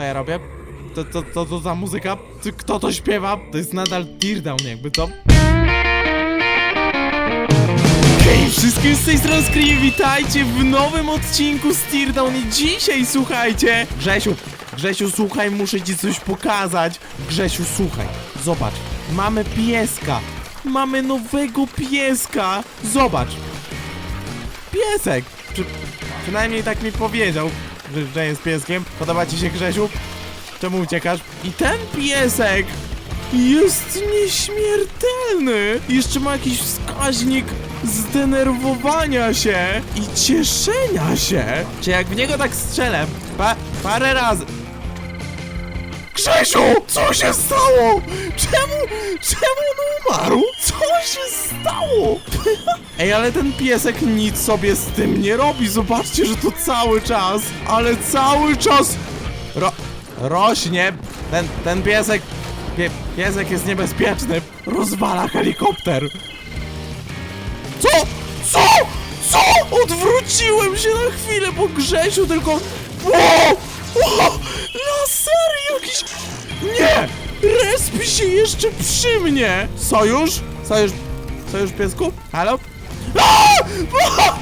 Co ja robię? To, to, to, to za muzyka? Kto to śpiewa? To jest nadal Teardown jakby to. Hej wszystkim z tej strony Scream, witajcie w nowym odcinku z Teardown i dzisiaj słuchajcie Grzesiu, Grzesiu słuchaj, muszę ci coś pokazać Grzesiu słuchaj, zobacz, mamy pieska Mamy nowego pieska Zobacz Piesek Przy, Przynajmniej tak mi powiedział, że jest pieskiem Podoba ci się Grzesiu? Czemu uciekasz? I ten piesek jest nieśmiertelny! Jeszcze ma jakiś wskaźnik zdenerwowania się i cieszenia się. Czy jak w niego tak strzelę pa parę razy... Grzesiu! Co się stało? Czemu? Czemu on umarł? Co się stało? Ej, ale ten piesek nic sobie z tym nie robi. Zobaczcie, że to cały czas, ale cały czas... Ro rośnie. Ten, ten piesek... Pie piesek jest niebezpieczny. Rozwala helikopter. Co? Co? Co? Odwróciłem się na chwilę po Grzesiu, tylko... Wow! Wow! Jakiś... Nie! Respi się jeszcze przy mnie! Sojusz? Sojusz... Sojusz piesku? Halo? A! A!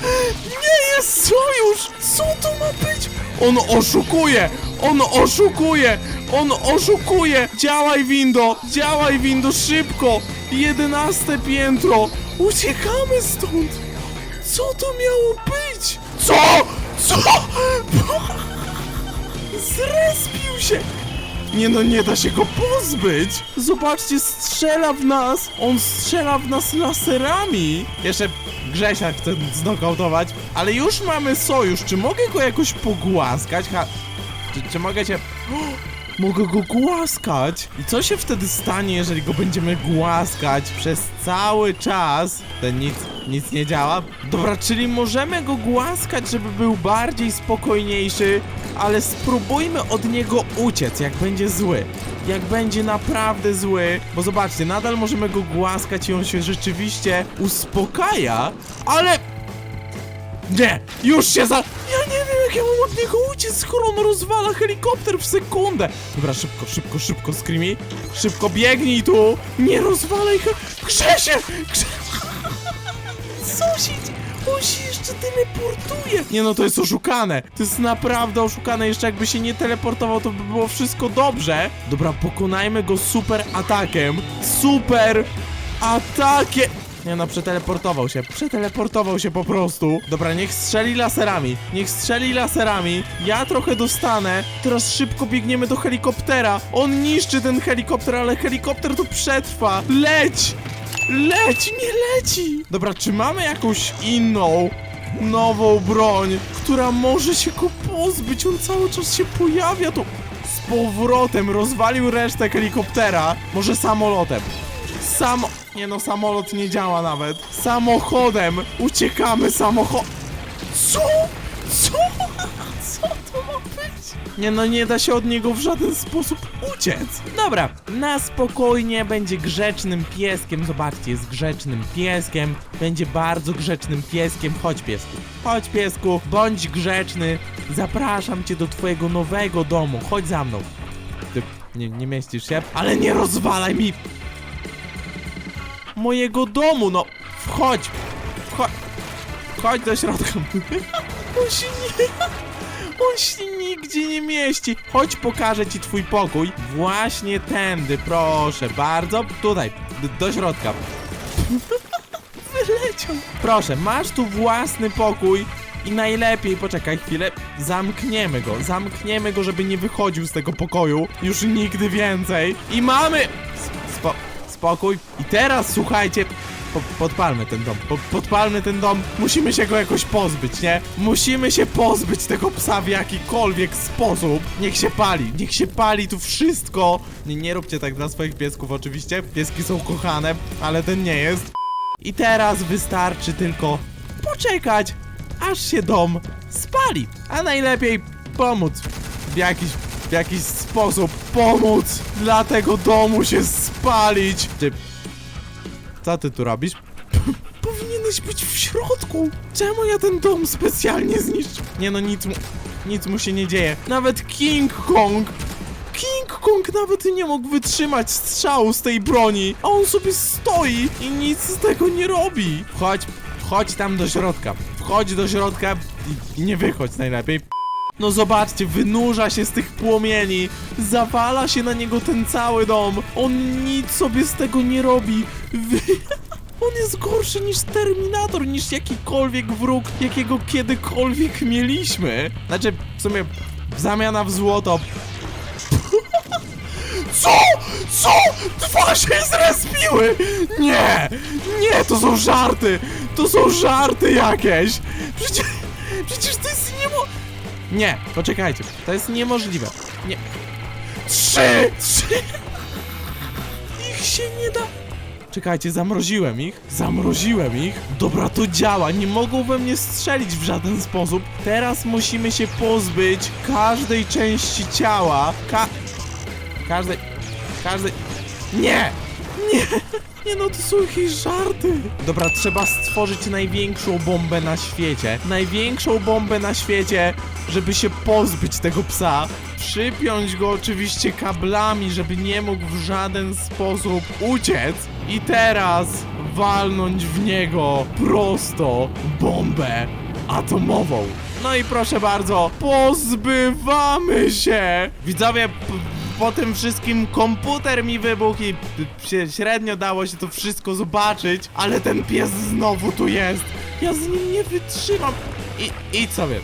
Nie jest sojusz! Co to ma być? On oszukuje! On oszukuje! On oszukuje! Działaj windo! Działaj windo szybko! Jedenaste piętro! Uciekamy stąd! Co to miało być? Co? Co? Zrespił się! Nie no, nie da się go pozbyć! Zobaczcie, strzela w nas! On strzela w nas laserami! Jeszcze Grzesia chce znokautować, ale już mamy sojusz. Czy mogę go jakoś pogłaskać? Ha... Czy, czy mogę cię... Mogę go głaskać! I co się wtedy stanie, jeżeli go będziemy głaskać przez cały czas? Ten nic, nic nie działa. Dobra, czyli możemy go głaskać, żeby był bardziej spokojniejszy, ale spróbujmy od niego uciec, jak będzie zły. Jak będzie naprawdę zły, bo zobaczcie, nadal możemy go głaskać i on się rzeczywiście uspokaja, ale nie! Już się za... Ja nie jak ja mam od niego uciec, skoro on rozwala helikopter w sekundę! Dobra, szybko, szybko, szybko, Screamy. Szybko biegnij tu! Nie rozwalaj he... Grzesie! Grze... Co? On się jeszcze teleportuje! Nie no, to jest oszukane! To jest naprawdę oszukane, jeszcze jakby się nie teleportował, to by było wszystko dobrze. Dobra, pokonajmy go super atakiem. Super atakiem! Nie no, przeteleportował się. Przeteleportował się po prostu. Dobra, niech strzeli laserami. Niech strzeli laserami. Ja trochę dostanę. Teraz szybko biegniemy do helikoptera. On niszczy ten helikopter, ale helikopter to przetrwa. Leć! Leć, nie leci! Dobra, czy mamy jakąś inną, nową broń, która może się go pozbyć? On cały czas się pojawia tu. Z powrotem rozwalił resztę helikoptera. Może samolotem. Samo... Nie no, samolot nie działa nawet. Samochodem! Uciekamy samochod... Co? Co? Co to ma być? Nie no, nie da się od niego w żaden sposób uciec. Dobra, na spokojnie będzie grzecznym pieskiem. Zobaczcie, jest grzecznym pieskiem. Będzie bardzo grzecznym pieskiem. Chodź piesku. Chodź piesku, bądź grzeczny. Zapraszam cię do twojego nowego domu. Chodź za mną. Ty nie, nie mieścisz się? Ale nie rozwalaj mi mojego domu, no wchodź, wchodź, wchodź do środka. On się nie, on się nigdzie nie mieści. Chodź, pokażę ci twój pokój. Właśnie tędy, proszę bardzo. Tutaj, do środka. Wyleciał. Proszę, masz tu własny pokój. I najlepiej, poczekaj chwilę, zamkniemy go, zamkniemy go, żeby nie wychodził z tego pokoju już nigdy więcej. I mamy... Spo spokój. I teraz słuchajcie. Po, podpalmy ten dom. Po, podpalmy ten dom. Musimy się go jakoś pozbyć, nie? Musimy się pozbyć tego psa w jakikolwiek sposób. Niech się pali, niech się pali tu wszystko. Nie, nie róbcie tak dla swoich piesków, oczywiście. Pieski są kochane, ale ten nie jest. I teraz wystarczy tylko poczekać, aż się dom spali. A najlepiej pomóc w jakiś w jakiś sposób pomóc dla tego domu się spalić. Ty... Co ty tu robisz? Powinieneś być w środku. Czemu ja ten dom specjalnie zniszczył? Nie no, nic mu... Nic mu się nie dzieje. Nawet King Kong King Kong nawet nie mógł wytrzymać strzału z tej broni, a on sobie stoi i nic z tego nie robi. Wchodź, wchodź tam do środka. Wchodź do środka i nie wychodź najlepiej. No zobaczcie, wynurza się z tych płomieni, zawala się na niego ten cały dom. On nic sobie z tego nie robi. Wy... On jest gorszy niż Terminator, niż jakikolwiek wróg, jakiego kiedykolwiek mieliśmy. Znaczy, w sumie zamiana w złoto. Co? Co? Dwa się zrespiły! Nie! Nie, to są żarty! To są żarty jakieś! Przecież, przecież to jest niemo... Nie, poczekajcie, to jest niemożliwe. Nie. Trzy! Trzy! Ich się nie da... Czekajcie, zamroziłem ich. Zamroziłem ich. Dobra, to działa. Nie mogą we mnie strzelić w żaden sposób. Teraz musimy się pozbyć każdej części ciała. Ka... Każdej... Każdej... Nie! Nie! Nie no, to są jakieś żarty. Dobra, trzeba stworzyć największą bombę na świecie. Największą bombę na świecie, żeby się pozbyć tego psa. Przypiąć go oczywiście kablami, żeby nie mógł w żaden sposób uciec. I teraz walnąć w niego prosto bombę atomową. No i proszę bardzo, pozbywamy się! Widzowie, po tym wszystkim komputer mi wybuchł i średnio dało się to wszystko zobaczyć, ale ten pies znowu tu jest. Ja z nim nie wytrzymam. I, idź sobie.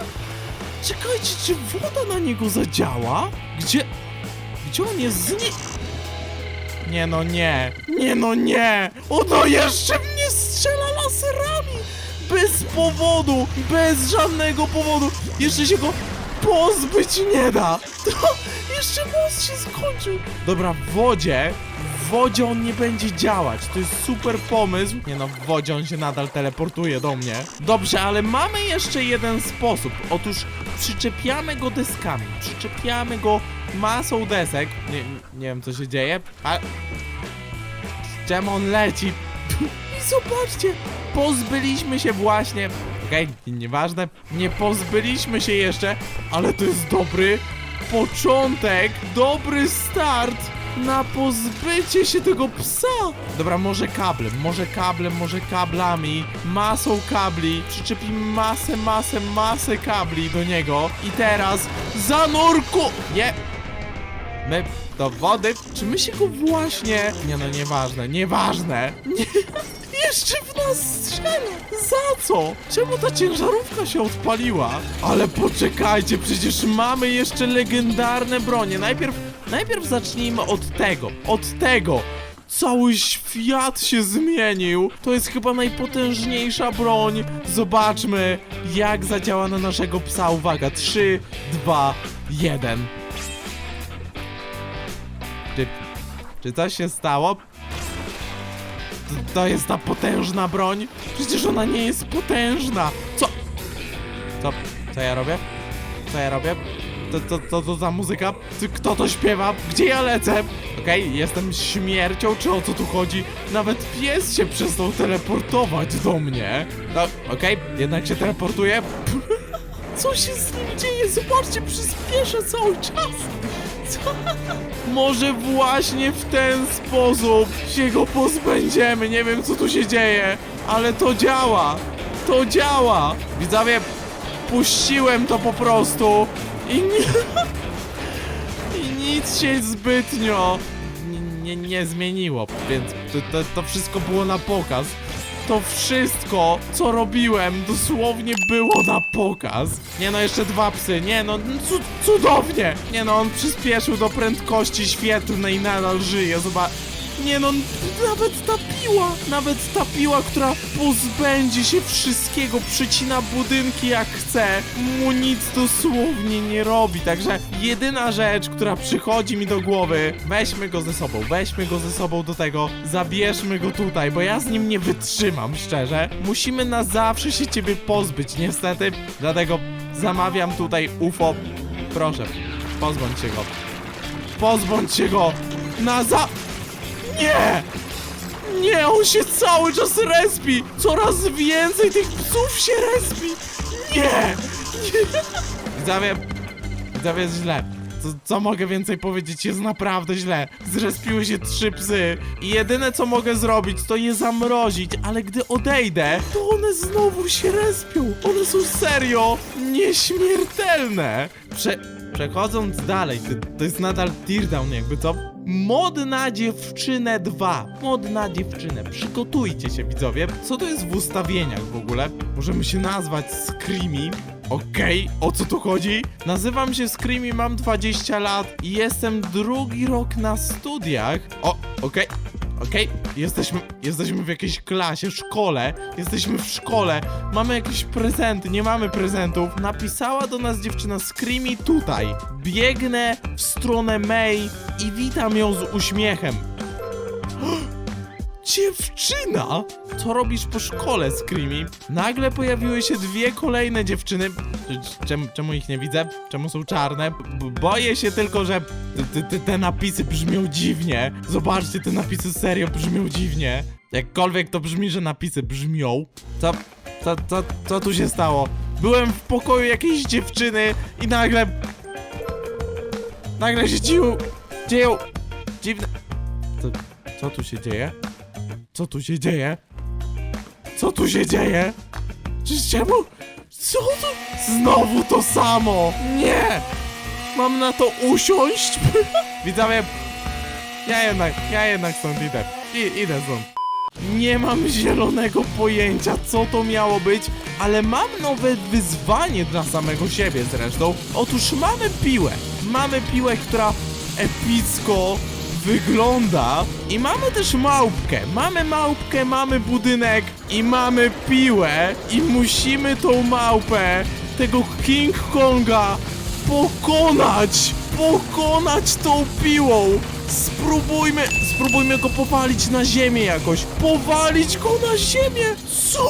Czekajcie, czy woda na niego zadziała? Gdzie... Gdzie on jest z nie... Nie no nie, nie no nie! Ono jeszcze mnie strzela laserami! Bez powodu, bez żadnego powodu! Jeszcze się go pozbyć nie da! To jeszcze most się skończył! Dobra, w wodzie, w wodzie on nie będzie działać. To jest super pomysł. Nie no, w wodzie on się nadal teleportuje do mnie. Dobrze, ale mamy jeszcze jeden sposób. Otóż przyczepiamy go deskami. Przyczepiamy go masą desek. Nie, nie wiem co się dzieje, a... Czemu on leci? I zobaczcie, pozbyliśmy się właśnie. Okej, nieważne. Nie pozbyliśmy się jeszcze, ale to jest dobry początek, dobry start na pozbycie się tego psa. Dobra, może kablem, może kablem, może kablami, masą kabli. Przyczepimy masę, masę, masę kabli do niego. I teraz zanurku! Nie, My do wody. Czy my się go właśnie. Nie no, nieważne, nieważne. Nie. Jeszcze w nas strzela! Za co? Czemu ta ciężarówka się odpaliła? Ale poczekajcie, przecież mamy jeszcze legendarne bronie. Najpierw, najpierw zacznijmy od tego, od tego. Cały świat się zmienił. To jest chyba najpotężniejsza broń. Zobaczmy, jak zadziała na naszego psa. Uwaga, 3, 2, 1. Czy, czy coś się stało? To, jest ta potężna broń? Przecież ona nie jest potężna! Co? Co? Co ja robię? Co ja robię? To, to, to, to za muzyka? Kto to śpiewa? Gdzie ja lecę? Okej, jestem śmiercią, czy o co tu chodzi? Nawet pies się przestał teleportować do mnie. No, okej, jednak się teleportuje. Co się z nim dzieje? Zobaczcie, przyspieszę cały czas. Co? Może właśnie w ten sposób się go pozbędziemy. Nie wiem, co tu się dzieje, ale to działa. To działa. Widzowie, puściłem to po prostu i nie... I nic się zbytnio nie, nie, zmieniło, więc to, to, to wszystko było na pokaz. To wszystko, co robiłem, dosłownie było na pokaz. Nie no, jeszcze dwa psy. Nie no, cu cudownie. Nie no, on przyspieszył do prędkości świetlnej nadal żyje. Zobacz. Nie no, nawet ta piła, nawet ta piła, która pozbędzie się wszystkiego, przycina budynki jak chce, mu nic dosłownie nie robi. Także jedyna rzecz, która przychodzi mi do głowy, weźmy go ze sobą, weźmy go ze sobą do tego, zabierzmy go tutaj, bo ja z nim nie wytrzymam, szczerze. Musimy na zawsze się ciebie pozbyć, niestety, dlatego zamawiam tutaj UFO. Proszę, pozbądź się go. Pozbądź się go na za... Nie! Nie, on się cały czas respi! Coraz więcej tych psów się respi! Nie! Nie! Widzowie, widzowie jest źle. Co, co mogę więcej powiedzieć? Jest naprawdę źle. Zrespiły się trzy psy i jedyne co mogę zrobić to je zamrozić, ale gdy odejdę, to one znowu się respią. One są serio nieśmiertelne. Prze przechodząc dalej, to, to jest nadal teardown jakby co? Mod na dziewczynę 2. Mod na dziewczynę. Przygotujcie się widzowie. Co to jest w ustawieniach w ogóle? Możemy się nazwać Screamy. Okej, o co tu chodzi? Nazywam się Screamy, mam 20 lat i jestem drugi rok na studiach. O, okej. Okej, jesteśmy, jesteśmy w jakiejś klasie, szkole, jesteśmy w szkole, mamy jakieś prezenty, nie mamy prezentów. Napisała do nas dziewczyna Screamy tutaj. Biegnę w stronę May i witam ją z uśmiechem. Dziewczyna! Co robisz po szkole, Screamy? Nagle pojawiły się dwie kolejne dziewczyny. Czemu, czemu ich nie widzę? Czemu są czarne? B boję się tylko, że te, te, te napisy brzmią dziwnie. Zobaczcie, te napisy serio brzmią dziwnie. Jakkolwiek to brzmi, że napisy brzmią. Co, co, co, co tu się stało? Byłem w pokoju jakiejś dziewczyny i nagle... Nagle się dzieją... dzieją... dziwne... Co, co tu się dzieje? Co tu się dzieje? Co tu się dzieje? Czy czemu? Co to? Znowu to samo! Nie! Mam na to usiąść? Widzowie, ja jednak, ja jednak stąd idę. I, idę stąd. Nie mam zielonego pojęcia, co to miało być, ale mam nowe wyzwanie dla samego siebie zresztą. Otóż mamy piłę. Mamy piłę, która epicko wygląda i mamy też małpkę. Mamy małpkę, mamy budynek i mamy piłę i musimy tą małpę, tego King Konga pokonać! Pokonać tą piłą! Spróbujmy, spróbujmy go powalić na ziemię jakoś. Powalić go na ziemię! Co?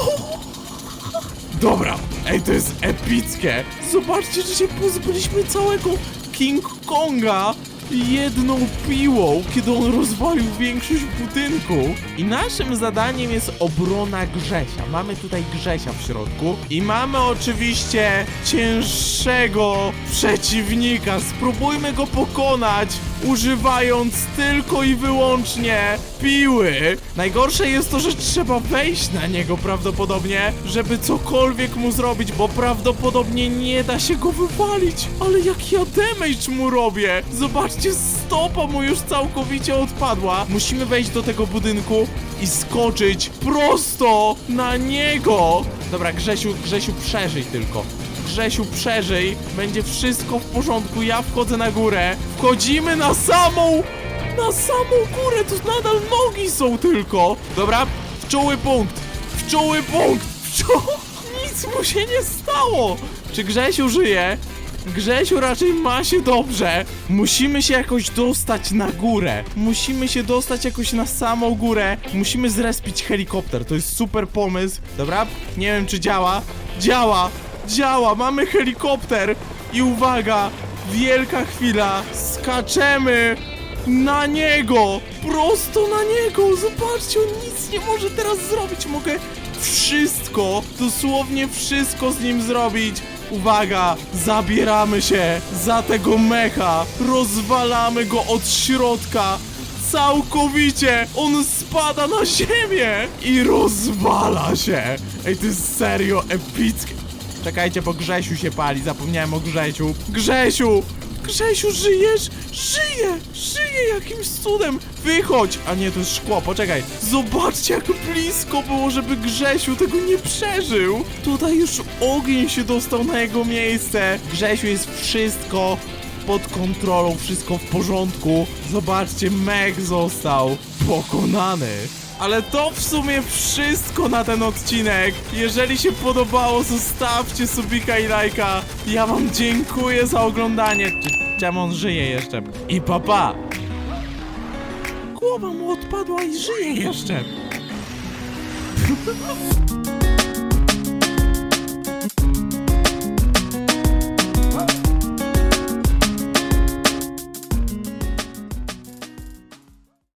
Dobra, ej, to jest epickie. Zobaczcie, że się pozbyliśmy całego King Konga jedną piłą, kiedy on rozwalił większość budynku. I naszym zadaniem jest obrona Grzesia. Mamy tutaj Grzesia w środku i mamy oczywiście cięższego przeciwnika. Spróbujmy go pokonać, używając tylko i wyłącznie piły. Najgorsze jest to, że trzeba wejść na niego prawdopodobnie, żeby cokolwiek mu zrobić, bo prawdopodobnie nie da się go wywalić. Ale jak ja damage mu robię? Zobaczcie, stopa mu już całkowicie odpadła. Musimy wejść do tego budynku i skoczyć prosto na niego. Dobra, Grzesiu, Grzesiu, przeżyj tylko. Grzesiu, przeżyj. Będzie wszystko w porządku. Ja wchodzę na górę. Wchodzimy na samą... Na samą górę. To nadal nogi są tylko. Dobra, w czuły punkt. W czuły punkt. W czu... Nic mu się nie stało. Czy Grzesiu żyje? Grzesiu raczej ma się dobrze. Musimy się jakoś dostać na górę. Musimy się dostać jakoś na samą górę. Musimy zrespić helikopter. To jest super pomysł. Dobra? Nie wiem czy działa. Działa! Działa! Mamy helikopter! I uwaga! Wielka chwila! Skaczemy! Na niego! Prosto na niego! Zobaczcie, on nic nie może teraz zrobić. Mogę wszystko, dosłownie wszystko z nim zrobić. Uwaga, zabieramy się za tego mecha, rozwalamy go od środka, całkowicie, on spada na ziemię i rozwala się. Ej, jest serio epickie. Czekajcie, bo Grzesiu się pali, zapomniałem o Grzesiu. Grzesiu! Grzesiu, żyjesz? Żyje! Żyje jakimś cudem! Wychodź! A nie, to jest szkło, poczekaj. Zobaczcie, jak blisko było, żeby Grzesiu tego nie przeżył. Tutaj już ogień się dostał na jego miejsce. Grzesiu jest wszystko pod kontrolą, wszystko w porządku. Zobaczcie, mech został pokonany. Ale to w sumie wszystko na ten odcinek. Jeżeli się podobało, zostawcie subika i lajka. Ja wam dziękuję za oglądanie. Czemu on żyje jeszcze? I papa. Głowa mu odpadła i żyje jeszcze.